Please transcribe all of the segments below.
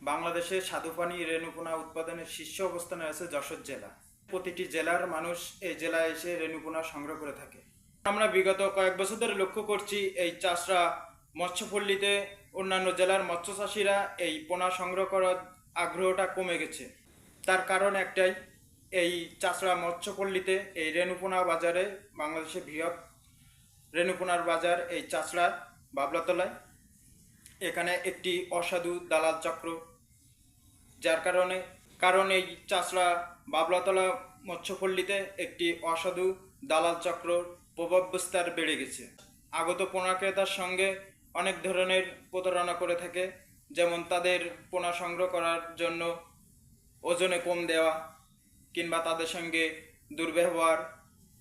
বাংলাদেশে স্বাদুপানি রেণুপোনা উৎপাদনের শীর্ষ অবস্থানে আছে যশোর জেলা। প্রতিটি জেলার মানুষ এই জেলায় এসে রেণুপোনা সংগ্রহ করে থাকে। আমরা বিগত কয়েক বছর ধরে লক্ষ্য করছি, এই চাষরা মৎস্যপল্লীতে অন্যান্য জেলার মৎস্য চাষিরা এই পোনা সংগ্রহ করার আগ্রহটা কমে গেছে। তার কারণ একটাই, এই চাষরা মৎস্যপল্লীতে এই রেণুপোনা বাজারে বাংলাদেশে বৃহৎ রেণুপোনার বাজার এই চাষরা বাবলাতলায়। এখানে একটি অসাধু দালাল চক্র যার কারণে, কারণ এই চাষরা বাবলাতলা মৎস্যপল্লীতে একটি অসাধু দালাল চক্র প্রভাব বিস্তার বেড়ে গেছে। আগত পোনা ক্রেতার সঙ্গে অনেক ধরনের প্রতারণা করে থাকে, যেমন তাদের পোনা সংগ্রহ করার জন্য ওজনে কম দেওয়া, কিংবা তাদের সঙ্গে দুর্ব্যবহার।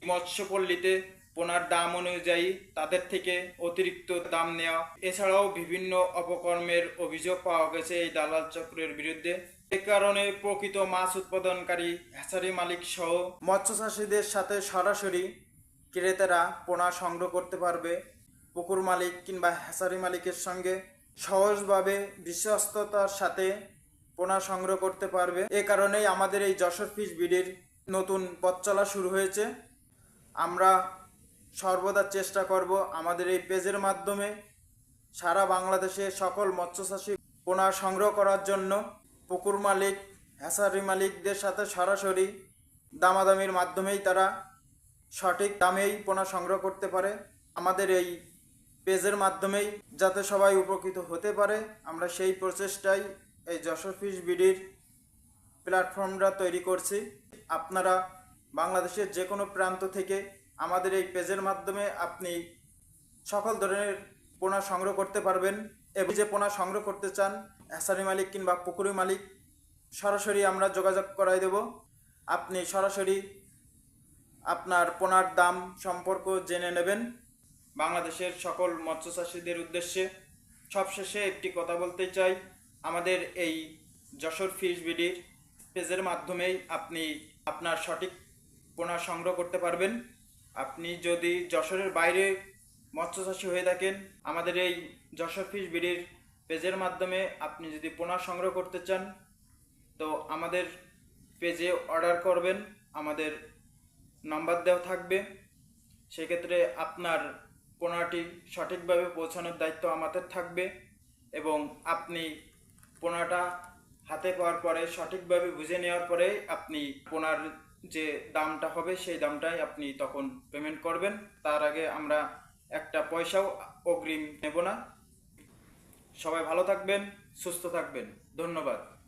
মৎস্যপল্লীতে পোনার দাম অনুযায়ী তাদের থেকে অতিরিক্ত দাম নেওয়া। এছাড়াও বিভিন্ন অপকর্মের অভিযোগ পাওয়া গেছে এই দালাল চক্রের বিরুদ্ধে। এ কারণে প্রকৃত মাছ উৎপাদনকারী, হ্যাচারি মালিক সহ মৎস্য চাষীদের সাথে সরাসরি ক্রেতারা পোনা সংগ্রহ করতে পারবে। পুকুর মালিক কিংবা হ্যাচারি মালিকের সঙ্গে সহজভাবে বিশ্বস্ততার সাথে পোনা সংগ্রহ করতে পারবে। এ কারণেই আমাদের এই যশোর ফিশ বিডির নতুন পথ চলা শুরু হয়েছে। আমরা সর্বদা চেষ্টা করব আমাদের এই পেজের মাধ্যমে সারা বাংলাদেশে সকল মৎস্যচাষী পোনা সংগ্রহ করার জন্য পুকুর মালিক, হ্যাসারি মালিকদের সাথে সরাসরি দামাদামির মাধ্যমেই তারা সঠিক দামেই পোনা সংগ্রহ করতে পারে। আমাদের এই পেজের মাধ্যমেই যাতে সবাই উপকৃত হতে পারে, আমরা সেই প্রচেষ্টাই এই যশোর ফিশ বিডির প্ল্যাটফর্মটা তৈরি করছি। আপনারা বাংলাদেশের যে কোনো প্রান্ত থেকে আমাদের এই পেজের মাধ্যমে আপনি সকল ধরনের পোনা সংগ্রহ করতে পারবেন এবং যে পোনা সংগ্রহ করতে চান হ্যাসারি মালিক কিংবা পুকুরি মালিক, সরাসরি আমরা যোগাযোগ করাই দেব। আপনি সরাসরি আপনার পোনার দাম সম্পর্ক জেনে নেবেন। বাংলাদেশের সকল মৎস্য চাষীদের উদ্দেশ্যে সবশেষে একটি কথা বলতে চাই। আমাদের এই যশোর ফিশ বিডির পেজের মাধ্যমেই আপনি আপনার সঠিক পোনা সংগ্রহ করতে পারবেন। আপনি যদি যশোরের বাইরে মৎস্য চাষী হয়ে থাকেন, আমাদের এই যশোর ফিশ বিডির পেজের মাধ্যমে আপনি যদি পোনা সংগ্রহ করতে চান, তো আমাদের পেজে অর্ডার করবেন, আমাদের নাম্বার দেওয়া থাকবে। সেক্ষেত্রে আপনার পোনাটি সঠিকভাবে পৌঁছানোর দায়িত্ব আমাদের থাকবে এবং আপনি পোনাটা হাতে পাওয়ার পরে সঠিকভাবে বুঝে নেওয়ার পরে আপনি পোনার যে দামটা হবে সেই দামটাই আপনি তখন পেমেন্ট করবেন। তার আগে আমরা একটা পয়সাও অগ্রিম নেব না। সবাই ভালো থাকবেন, সুস্থ থাকবেন। ধন্যবাদ।